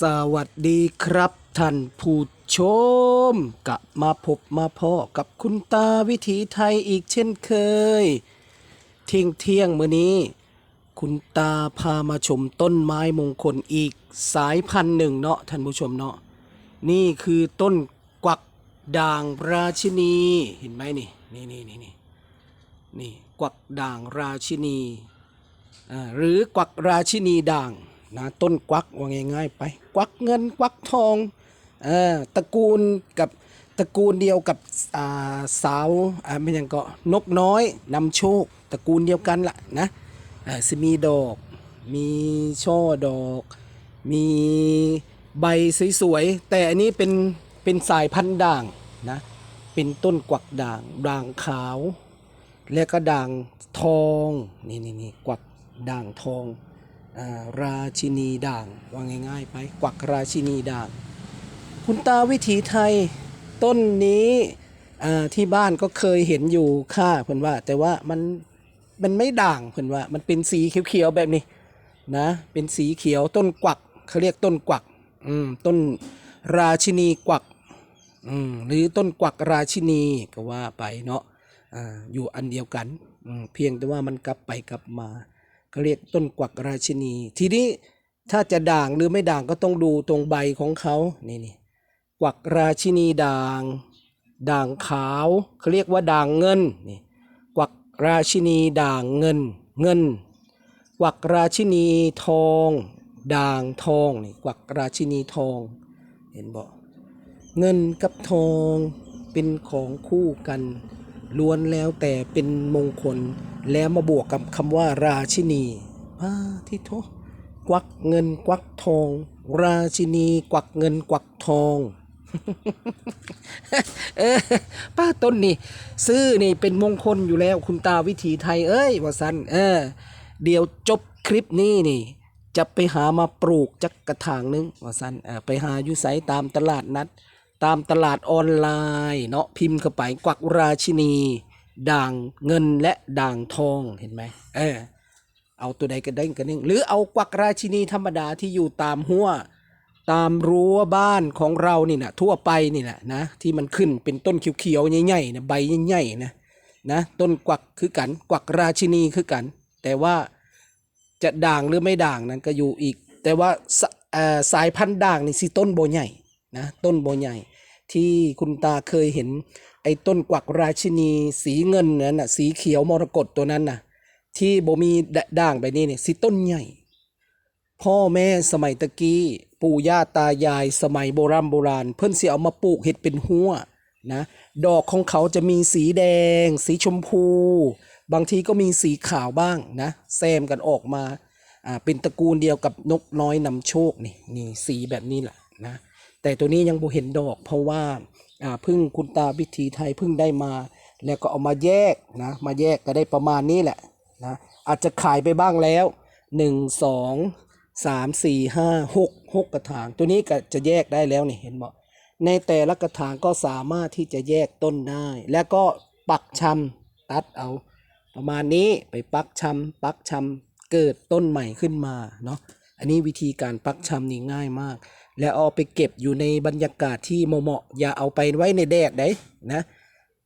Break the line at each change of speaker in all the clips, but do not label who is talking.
สวัสดีครับท่านผู้ชมกลับมาพบมาพ่อกับคุณตาวิถีไทยอีกเช่นเคย เที่ยงเที่ยงมื้อนี้ คุณตาพามาชมต้นไม้มงคลอีกสายพันธุ์หนึ่งเนาะท่านผู้ชมเนาะนี่คือต้นกวักด่างราชินีเห็นไหมนี่นี่นี่นี่นี่นี่กวักด่างราชินีหรือกวักราชินีด่าง นะต้นกวักว่าง่ายๆไป กวักเงินกวักทองเออตระกูลกับตระกูลเดียวกับอ่าสาวอ่าไม่ยังก็นกน้อยนำโชคตระกูลเดียวกันละนะอ่าสิมีดอก มีช่อดอก มีใบสวยๆแต่อันนี้เป็นเป็นสายพันธุ์ด่างนะเป็นต้นกวักด่างด่างขาว แล้วก็ด่างทองนี่นี่นี่กวักด่างทอง ราชินีด่างว่าง่ายๆไปกวักราชินีด่าง คุณตาวิถีไทยต้นนี้ที่บ้านก็เคยเห็นอยู่ค่าเพิ่นว่า แต่ว่ามันมันไม่ด่างเพิ่นว่า มันเป็นสีเขียวๆแบบนี้นะ เป็นสีเขียวต้นกวักเขาเรียกต้นกวักอืมต้นราชินีกวักอืมหรือต้นกวักราชินีก็ว่าไปเนาะอ่าอยู่อันเดียวกันอืมเพียงแต่ว่ามันกลับไปกลับมา เรียกต้นกวักราชินี ทีนี้ถ้าจะด่างหรือไม่ด่างก็ต้องดูตรงใบของเขานี่นี่กวักราชินีด่าง ด่างขาวเขาเรียกว่าด่างเงินนี่กวักราชินีด่างเงินเงิน กวักราชินีทอง ด่างทองนี่กวักราชินีทอง เห็นบอกเงินกับทองเป็นของคู่กัน ล้วนแล้วแต่เป็นมงคลแล้วมาบวกกับคำว่าราชินีป้าที่โทกวักเงินกวักทอง ราชินีกวักเงินกวักทองเออป้าต้นนี่ซื้อนี่เป็นมงคลอยู่แล้วคุณตาวิถีไทยเอ้ยว่าสันเออ เดี๋ยวจบคลิปนี้นี่ จะไปหามาปลูกจักกระถางนึงว่าสันเออไปหาอยู่ไสตามตลาดนัด ตามตลาดออนไลน์เนาะพิมพ์เข้าไปกวักราชินี ด่างเงินและด่างทองเห็นไหมเออเอาตัวใดก็ได้กันนึงหรือเอากวักราชินีธรรมดาที่อยู่ตามหัวตามรั้วบ้านของเรานี่นะทั่วไปนี่แหละนะที่มันขึ้นเป็นต้นเขียวๆใหญ่ๆนะใบใหญ่ๆนะนะต้นกวักคือกันกวักราชินีคือกัน แต่ว่าจะด่างหรือไม่ด่างนั้นก็อยู่อีก แต่ว่าสสายพันธุ์ด่างนี่สิต้นโบใหญ่นะต้นโบใหญ่ ที่คุณตาเคยเห็น ไอ้ต้นกวักราชินี สีเงินนั้นน่ะสีเขียวมรกตตัวนั้นน่ะ ที่โบมีด่างไปนี่เนี่ยสิต้นใหญ่ พ่อแม่สมัยตะกี้ ปู่ย่าตายายสมัยโบราณโบราณ เพิ่นสิเอามาปลูกเห็ดเป็นหัวนะดอกของเขาจะมีสีแดง สีชมพู บางทีก็มีสีขาวบ้างนะแซมกันออกมาอ่าเป็นตระกูลเดียวกับนกน้อยนำโชคนี่นี่สีแบบนี้แหละนะ แต่ตัวนี้ยังบ่เห็นดอก เพราะว่าอ่าพึ่งคุณตาวิถีไทยพึ่งได้มา แล้วก็เอามาแยกนะมาแยกก็ได้ประมาณนี้แหละนะอาจจะขายไปบ้างแล้วหนึ่งสองสามสี่ห้าหกหกกระถาง ตัวนี้ก็จะแยกได้แล้วนี่เห็นบ่ในแต่ละกระถางก็สามารถที่จะแยกต้นได้ แล้วก็ปักชำตัดเอาประมาณนี้ไปปักชำปักชำเกิดต้นใหม่ขึ้นมาเนาะอันนี้วิธีการปักชำนี่ง่ายมาก แล้วเอาไปเก็บอยู่ในบรรยากาศที่เหมาะๆอย่าเอาไปไว้ในแดดได้นะ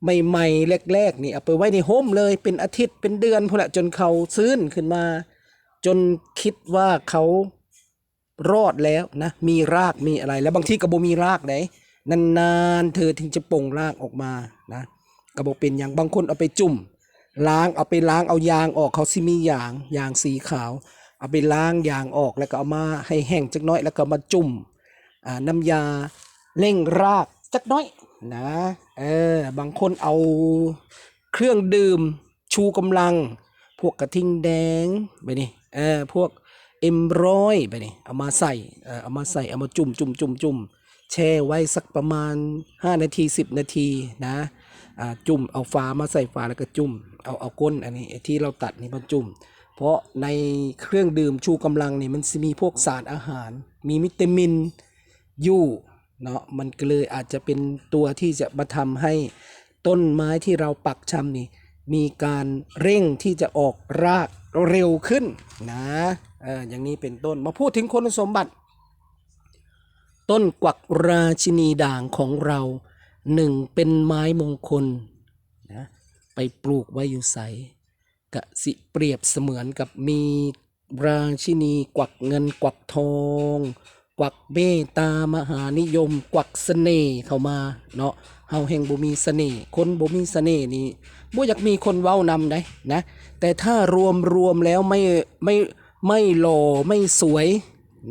ใหม่ๆแรกๆนี่เอาไปไว้ในโฮมเลยเป็นอาทิตย์เป็นเดือนพอละจนเขาซื้นขึ้นมา จนคิดว่าเขารอดแล้วนะมีรากมีอะไร แล้วบางทีกระโบมีรากไหนนานๆเธอถึงจะป่งรากออกมานะกระโบเป็นอย่างบางคนเอาไปจุ่ม ล้างเอาไปล้างเอายางออกเขาซิมียางยางสีขาว เอาไปล้างยางออกแล้วก็เอามาให้แห้งจักน้อยแล้วก็มาจุ่ม น้ำยาเร่งรากจักน้อยนะเออบางคนเอาเครื่องดื่มชูกำลัง พวกกระทิงแดงไปนี่เออพวกเอ็มร้อยไปนี่เอามาใส่เออเอามาใส่เอามาจุ่มจุ่มจุ่มจุ่มแช่ไว้สักประมาณ 5 นาที 10 นาทีนะอ่าจุ่มเอาฝามาใส่ฝาแล้วก็จุ่มเอาเอาก้นอันนี้ที่เราตัดนี่มาจุ่ม เพราะในเครื่องดื่มชูกำลังนี่มันมีพวกสารอาหาร มีวิตามินอ ยู่เนาะมันก็เลยอาจจะเป็นตัวที่จะมาทำให้ต้นไม้ที่เราปักชำนี่มีการเร่งที่จะออกรากเร็วขึ้นนะเอออย่างนี้เป็นต้นมาพูดถึงคุณสมบัติ ต้นกวักราชินีด่างของเราหนึ่งเป็นไม้มงคลนะไปปลูกไว้อยู่ใสกะสิเปรียบเสมือนกับมีราชินีกวักเงินกวักทอง กวักเมตตามหานิยม กวักเสน่ห์เข้ามาเนาะเฮาแห่งบ่มีเสน่ห์คนบ่มีเสน่ห์นี่บ่อยากมีคนเว้านำได้นะ แต่ถ้ารวมรวมแล้วไม่ไม่ไม่หล่อไม่สวย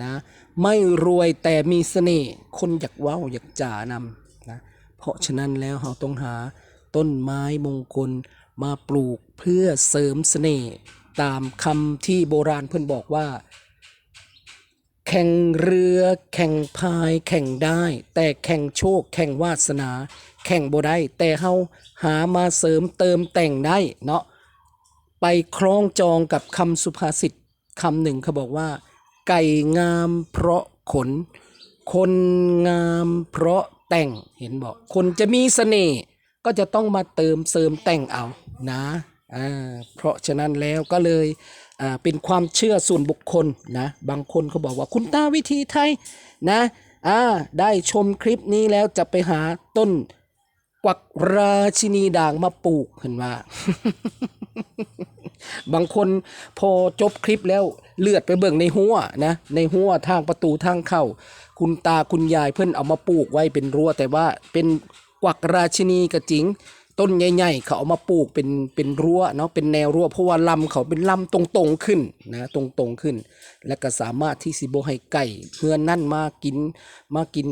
นะ ไม่รวยแต่มีเสน่ห์คนอยากเว้าอยากจ่านำนะเพราะฉะนั้นแล้วเราต้องหาต้นไม้มงคลมาปลูกเพื่อเสริมเสน่ห์ตามคำที่โบราณเพิ่นบอกว่า แข่งเรือ แข่งพาย แข่งได้ แต่แข่งโชค แข่งวาสนา แข่งบ่ได้แต่เฮาหามาเสริมเติมแต่งได้เนาะไปคล้องจองกับคำสุภาษิตคำหนึ่งเขาบอกว่า ไก่งามเพราะขน คนงามเพราะแต่งเห็นบอก คนจะมีเสน่ห์ก็จะต้องมาเติมเสริมแต่งเอานะอ่าเพราะฉะนั้นแล้วก็เลย เป็นความเชื่อส่วนบุคคลนะบางคนเขาบอกว่าคุณตาวิธีไทยนะอ่าได้ชมคลิปนี้แล้วจะไปหาต้นกวักราชินีด่างมาปลูกเห็นว่า บางคนพอจบคลิปแล้วเลือดไปเบิ่งในหัวนะในหัวทางประตูทางเข้า คุณตาคุณยายเพิ่อนเอามาปลูกไว้เป็นรั้วแต่ว่าเป็นกวักราชินีก็จริง ต้นใหญ่ๆเขาเอามาปลูกเป็นเป็นรั้วเนาะเป็นแนวรั้วเพราะว่าลำเขาเป็นลำตรงๆขึ้นนะตรงๆขึ้น และก็สามารถที่สิบให้ไก่เฮือนนั่นมากินมากิน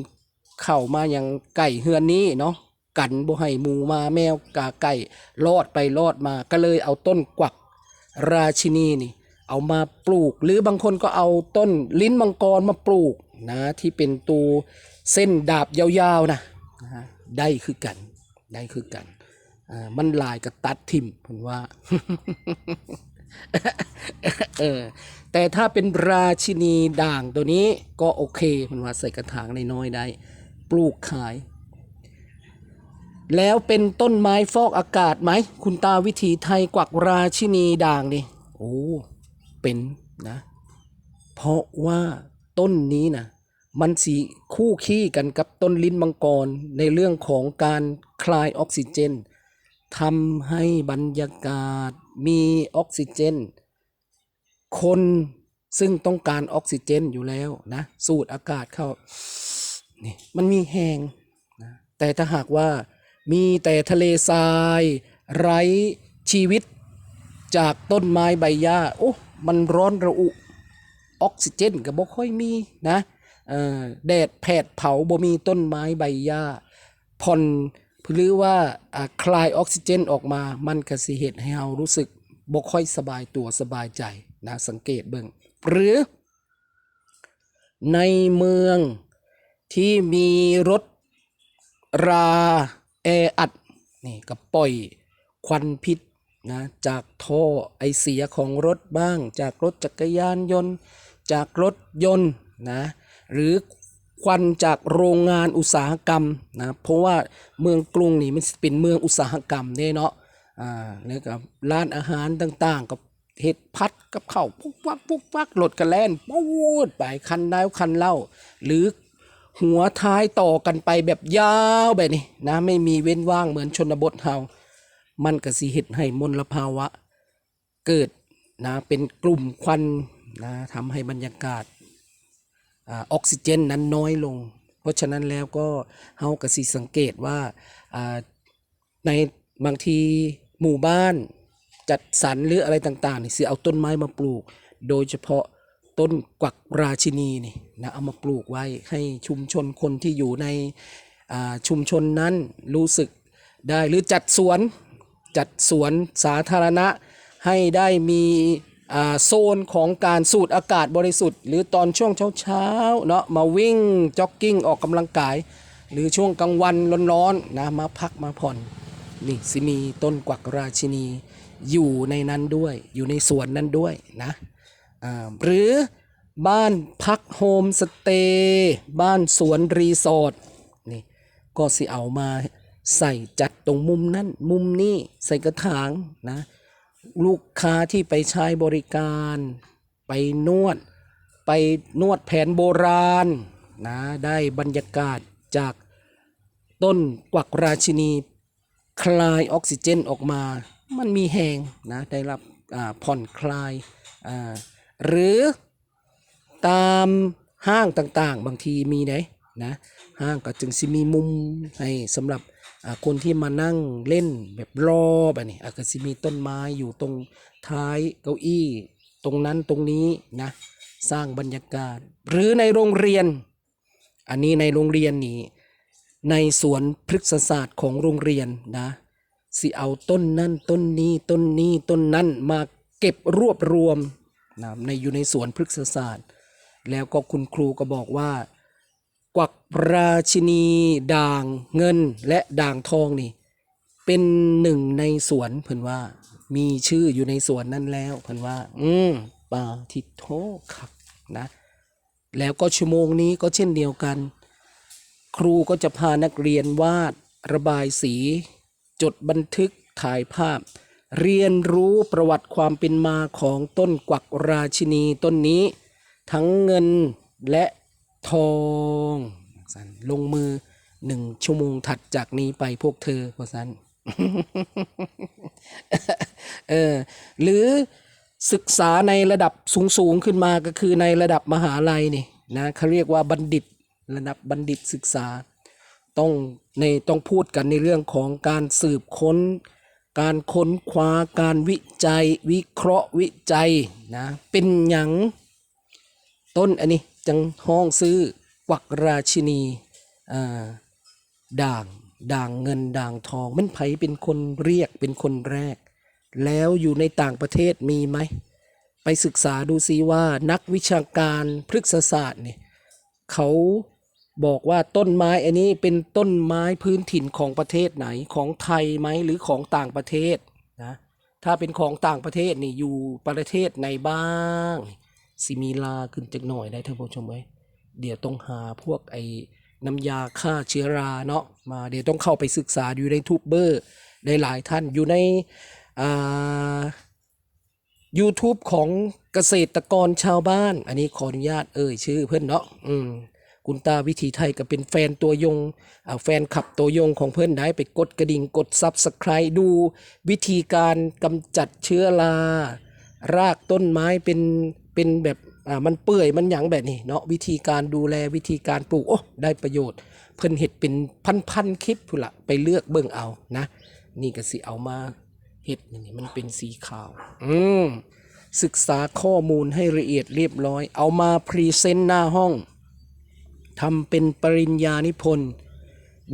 เข้ามาอย่างไก่เฮือนนี้เนาะกันบ่ให้หมูมาแมวกาไก่ลอดไปลอดมาก็เลยเอาต้นกวักราชินีนี่ เอามาปลูก หรือบางคนก็เอาต้นลิ้นมังกรมาปลูกนะที่เป็นตัวเส้นดาบยาวๆนะได้คือกันได้คือกัน มันลายกับตัดทิมผมว่า เออ แต่ถ้าเป็นราชินีด่างตัวนี้ก็โอเคมันว่าใส่กระถางน้อยๆได้ ปลูกขาย แล้วเป็นต้นไม้ฟอกอากาศไหม คุณตาวิถีไทยกวักราชินีด่างนี่โอ้เป็นนะ เพราะว่าต้นนี้นะมันสีคู่ขี้กันกับต้นลิ้นมังกรในเรื่องของการคลายออกซิเจน ทำให้บรรยากาศมีออกซิเจน คนซึ่งต้องการออกซิเจนอยู่แล้วนะ สูดอากาศเข้านี่มันมีแหงนะแต่ถ้าหากว่ามีแต่ทะเลทราย ไร้ชีวิตจากต้นไม้ใบหญ้าโอ้มันร้อนระอุออกซิเจนก็บ่ค่อยมีนะแดดแผดเผาบ่มีต้นไม้ใบหญ้าผ่อน หรือว่าคลายออกซิเจนออกมามันก็สิเฮ็ดให้เรารู้สึกบ่ค่อยสบายตัวสบายใจนะสังเกตเบิ่งหรือ ในเมืองที่มีรถราแออัดนี่ก็ปล่อยควันพิษนะจากท่อไอเสียของรถบ้าง จากรถจักรยานยนต์ จากรถยนต์นะหรือ ควันจากโรงงานอุตสาหกรรมนะเพราะว่าเมืองกรุงนี่มันเป็นเมืองอุตสาหกรรมเนี่ยเนาะอ่าแล้วก็ร้านอาหารต่างๆ กับเห็ดพัดกับข้าวปุ๊กปักปุ๊กปักรถกระแล่นปูดไปคันแล้วคันเล่า หรือหัวท้ายต่อกันไปแบบยาวแบบนี้นะไม่มีเว้นว่างเหมือนชนบทเฮามันก็สิเฮ็ดให้มลภาวะ เกิดนะเป็นกลุ่มควันนะทำให้บรรยากาศ ออกซิเจนนั้นน้อยลง เพราะฉะนั้นแล้วก็เฮาก็สิสังเกตว่าในบางทีหมู่บ้านจัดสรรหรืออะไรต่างๆนี่สิเอาต้นไม้มาปลูก โดยเฉพาะต้นกวักราชินีนี่นะเอามาปลูกไว้ให้ชุมชนคนที่อยู่ในชุมชนนั้นรู้สึกได้หรือจัดสวนจัดสวนสาธารณะให้ได้มี โซนของการสูดอากาศบริสุทธิ์ หรือตอนช่วงเช้าๆเนาะมาวิ่งจ็อกกิ้งออกกำลังกาย หรือช่วงกลางวันร้อนๆนะมาพักมาผ่อนนี่สิมีต้นกวักราชินีอยู่ในนั้นด้วย อยู่ในสวนนั้นด้วยนะหรือบ้านพักโฮมสเตย์บ้านสวนรีสอร์ทนี่ก็สิเอามาใส่จัดตรงมุมนั้นมุมนี้ใส่กระถางนะ ลูกค้าที่ไปใช้บริการ ไปนวด ไปนวดแผนโบราณนะได้บรรยากาศจากต้นกวักราชินีคลายออกซิเจนออกมา มันมีแหงนะได้รับผ่อนคลาย หรือตามห้างต่างๆ บางทีมีไหนนะห้างก็จึงสิมีมุมให้สำหรับ คนที่มานั่งเล่นแบบรอแบบนี้อาจจะมีต้นไม้อยู่ตรงท้ายเก้าอี้ ตรงนั้นตรงนี้นะ สร้างบรรยากาศ หรือในโรงเรียน อันนี้ในโรงเรียนนี่ในสวนพฤกษศาสตร์ของโรงเรียนนะสิเอาต้นนั่นต้นนี้ต้นนี้ต้นนั้นมาเก็บรวบรวมนะในอยู่ในสวนพฤกษศาสตร์ แล้วก็คุณครูก็บอกว่า กวักราชินีด่างเงินและด่างทองนี่ เป็นหนึ่งในสวนเพิ่นว่า มีชื่ออยู่ในสวนนั้นแล้วเพิ่นว่า อืมปาทิโทครับนะ แล้วก็ชั่วโมงนี้ก็เช่นเดียวกัน ครูก็จะพานักเรียนวาดระบายสี จดบันทึกถ่ายภาพ เรียนรู้ประวัติความเป็นมาของต้นกวักราชินีต้นนี้ ทั้งเงินและ ทองสันลงมือหนึ่งชั่วโมงถัดจากนี้ไปพวกเธอพอสันเออหรือศึกษาในระดับสูงๆขึ้นมาก็คือในระดับมหาลัยนี่นะเขาเรียกว่าบัณฑิตระดับบัณฑิตศึกษา ต้องในต้องพูดกันในเรื่องของการสืบค้น การค้นคว้าการวิจัย วิเคราะห์วิจัยนะเป็นหยังต้นอันนี้ จังห้องซื้อกวักราชินีด่างด่างเงินด่างทอง มันไผเป็นคนเรียกเป็นคนแรก แล้วอยู่ในต่างประเทศมีไหม ไปศึกษาดูซิว่านักวิชาการพฤกษศาสตร์เนี่ยเขาบอกว่าต้นไม้อันนี้เป็นต้นไม้พื้นถิ่นของประเทศไหนของไทยไหมหรือของต่างประเทศนะถ้าเป็นของต่างประเทศนี่อยู่ประเทศไหนบ้าง สิมีลาขึ้นจักหน่อยได้ท่านผู้ชมเอ้ยเดี๋ยวต้องหาพวกไอ้น้ำยาฆ่าเชื้อราเนาะมาเดี๋ยวต้องเข้าไปศึกษาอยู่ในทูบเบอร์ในหลายท่านอยู่ในอ่า YouTube ของเกษตรกรชาวบ้าน อันนี้ขออนุญาตเอ่ยชื่อเพื่อนเนาะอืมคุณตาวิถีไทยก็เป็นแฟนตัวยงแฟนขับตัวยงของเพื่อนได้ไปกดกระดิ่งกดซับสไคร b e ดูวิธีการกำจัดเชื้อรารากต้นไม้เป็น เป็นแบบอ่ามันเปื่อยมันหยังแบบนี้เนาะวิธีการดูแลวิธีการปลูกโอ้ได้ประโยชน์ เพิ่นเห็ดเป็นพันๆคลิปพุ่นละไปเลือกเบิ่งเอานะ นี่ก็สิเอามาเห็ดนี่มันเป็นสีขาว อืมศึกษาข้อมูลให้ละเอียดเรียบร้อย เอามาพรีเซนต์หน้าห้องทำเป็นปริญญานิพนธ์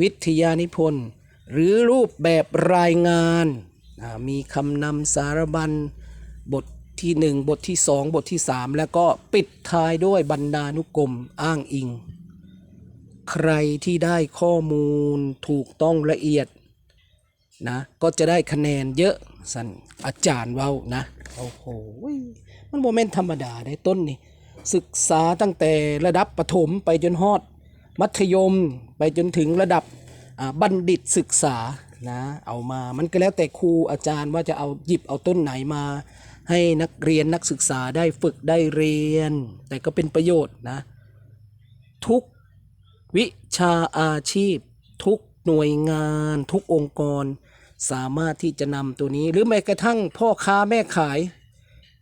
วิทยานิพนธ์ หรือรูปแบบรายงานอ่ามีคำนำสารบัญ บท ที่หนึ่งบทที่สองบทที่สามแล้วก็ปิดท้ายด้วยบรรณานุกรมอ้างอิง ใครที่ได้ข้อมูลถูกต้องละเอียดนะก็จะได้คะแนนเยอะสันอาจารย์เว้านะโอ้โหมันโมเมนต์ธรรมดาได้ต้นนี่ศึกษาตั้งแต่ระดับประถมไปจนฮอด มัธยมไปจนถึงระดับบัณฑิตศึกษานะเอามามันก็แล้วแต่ครูอาจารย์ว่าจะเอาหยิบเอาต้นไหนมา ให้นักเรียนนักศึกษาได้ฝึกได้เรียน แต่ก็เป็นประโยชน์นะ ทุกวิชาอาชีพ ทุกหน่วยงาน ทุกองค์กร สามารถที่จะนำตัวนี้ หรือแม้กระทั่งพ่อค้าแม่ขาย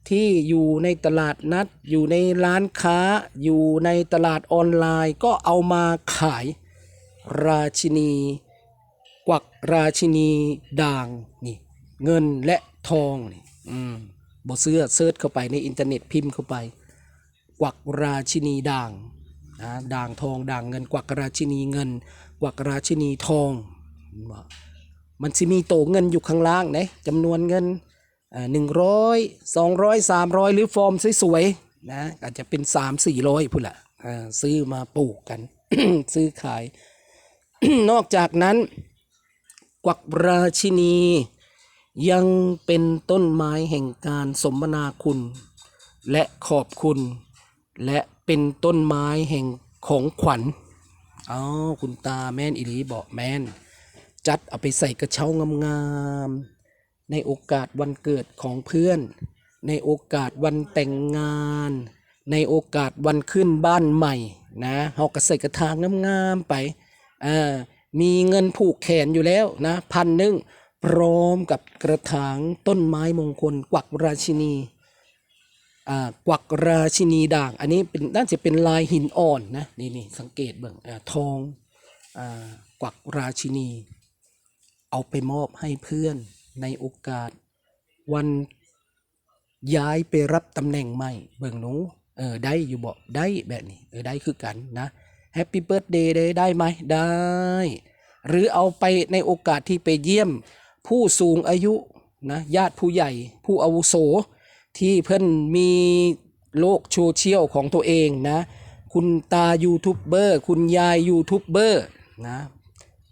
ที่อยู่ในตลาดนัด อยู่ในร้านค้า อยู่ในตลาดออนไลน์ ก็เอามาขายราชินี กวักราชินีด่างนี่ เงินและทองนี่ อืม บเสื้อเซิร์ชเข้าไปในอินเทอร์เน็ตพิมพ์เข้าไป กวักราชินีด่างนะด่างทองด่างเงิน กวักราชินีเงิน กวักราชินีทอง มันสิมีโตเงินอยู่ข้างล่างนะจำนวนเงินหนึ่งร้อยสองร้อยสามร้อยหรือฟอร์มสวยๆนะอาจจะเป็นสามสี่ร้อยพุ่นละซื้อมาปลูกกัน ซื้อขาย นอกจากนั้น กวักราชินี ยังเป็นต้นไม้แห่งการสมนาคุณ และขอบคุณ และเป็นต้นไม้แห่งของขวัญอ๋อคุณตาแม่นอิลีบอกแม่น จัดเอาไปใส่กระเช้างามๆในโอกาสวันเกิดของเพื่อน ในโอกาสวันแต่งงาน ในโอกาสวันขึ้นบ้านใหม่นะเฮาก็ใส่กระถางงามๆไปอ่ามีเงินผูกแขนอยู่แล้วนะพันหนึ่ง พร้อมกับกระถางต้นไม้มงคล กวักราชินีอ่ากวักราชินีด่าง อันนี้เป็นน่าจะเป็นลายหินอ่อนนะนี่นี่สังเกตเบิ่งอ่าทองอ่ากวักราชินี เอาไปมอบให้เพื่อนในโอกาส วันย้ายไปรับตำแหน่งใหม่ เบิ่งหนูเออได้อยู่บ่ได้แบบนี้เออได้คือกันนะแฮปปี้เบิร์ดเดย์เลยได้ไหมได้ หรือเอาไปในโอกาสที่ไปเยี่ยม ผู้สูงอายุนะญาติผู้ใหญ่ ผู้อาวุโส ที่เพิ่อนมีโลกโซเชียลของตัวเองนะ คุณตายูทูบเบอร์คุณยายยูทูบเบอร์นะ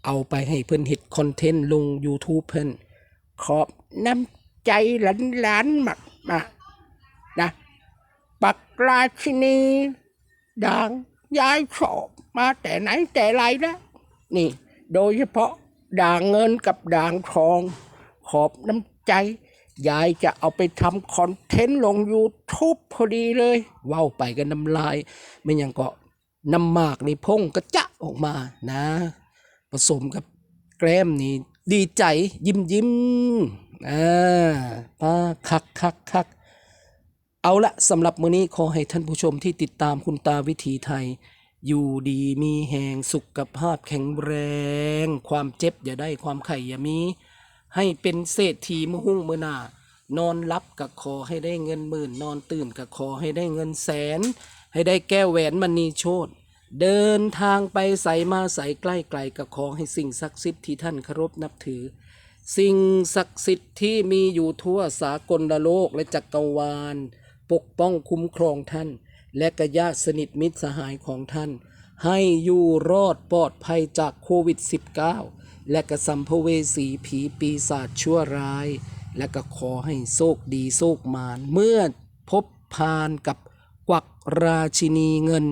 เอาไปให้เพิ่อนเฮ็ดคอนเทนต์ลง YouTube เพิ่อนขอบน้ำใจหลานหลานมากมานะปักราชินีด่างยายชอบมาแต่ไหนแต่ไรแล้วนี่ โดยเฉพาะ ด่างเงินกับด่างทอง ขอบน้ำใจ ยายจะเอาไปทำคอนเทนต์ลง YouTube พอดีเลยเว้าไปกันน้ำลาย ไม่ยังก็น้ำมากนี่พงกระจะออกมานะ ผสมกับแกล้มนี่ดีใจยิ้มยิ้มอ่าป้าคักคักคักเอาละสำหรับมื้อนี้ขอให้ท่านผู้ชมที่ติดตามคุณตาวิถีไทย อยู่ดีมีแหงสุขภาพแข็งแรง ความเจ็บอย่าได้ความไข่อย่ามี ให้เป็นเศรษฐีมือหุ้งมือหน้านอนรับกับขอให้ได้เงินหมื่น นอนตื่นกับขอให้ได้เงินแสน ให้ได้แก้วแหวนมณีโชตเดินทางไปใส่มาใส่ใกล้ไกลกับขอให้สิ่งศักดิ์สิทธิ์ที่ท่านเคารพนับถือ สิ่งศักดิ์สิทธิ์ที่มีอยู่ทั่วสากลโลกและจักรวาล ปกป้องคุ้มครองท่าน และกญาติสนิทมิตรสหายของท่าน ให้อยู่รอดปลอดภัยจากโควิด -19 และกระสัมภเวสีผีปีศาจชั่วร้าย และก็ขอให้โชคดีโชคมาน เมื่อพบพานกับกวักราชินีเงิน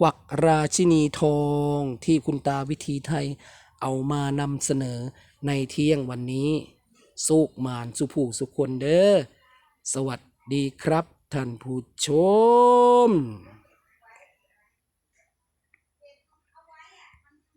กวักราชินีทองที่คุณตาวิธีไทยเอามานำเสนอในเที่ยงวันนี้โชคมานสุผู้สุคนเด้อ สวัสดีครับ ท่านผู้ชม